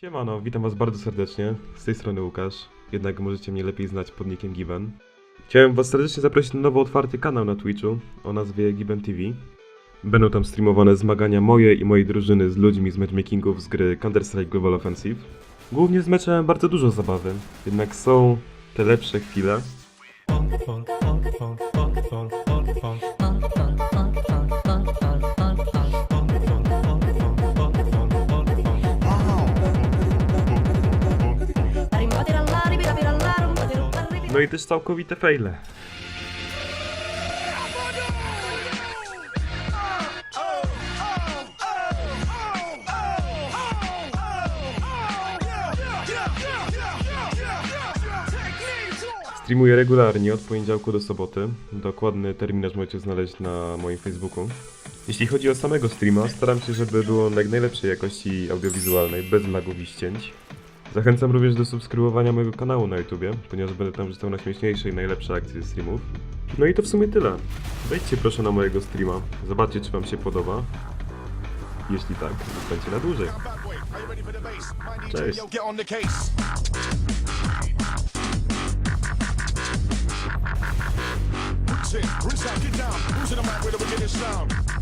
Siemano, witam was bardzo serdecznie. Z tej strony Łukasz. Jednak możecie mnie lepiej znać pod nickiem Given. Chciałem was serdecznie zaprosić na nowo otwarty kanał na Twitchu o nazwie Given TV. Będą tam streamowane zmagania moje i mojej drużyny z ludźmi z matchmakingów z gry Counter-Strike Global Offensive. Głównie z meczem bardzo dużo zabawy, jednak są te lepsze chwile. No i też całkowite fejle. Streamuję regularnie od poniedziałku do soboty. Dokładny terminarz możecie znaleźć na moim Facebooku. Jeśli chodzi o samego streama, staram się, żeby było jak najlepszej jakości audiowizualnej, bez lagów i ścięć. Zachęcam również do subskrybowania mojego kanału na YouTubie, ponieważ będę tam wrzucał najśmieszniejsze i najlepsze akcje streamów. No i to w sumie tyle. Wejdźcie proszę na mojego streama, zobaczcie czy wam się podoba. Jeśli tak, zostańcie na dłużej. Cześć. Rinse out, get down. The mic sound?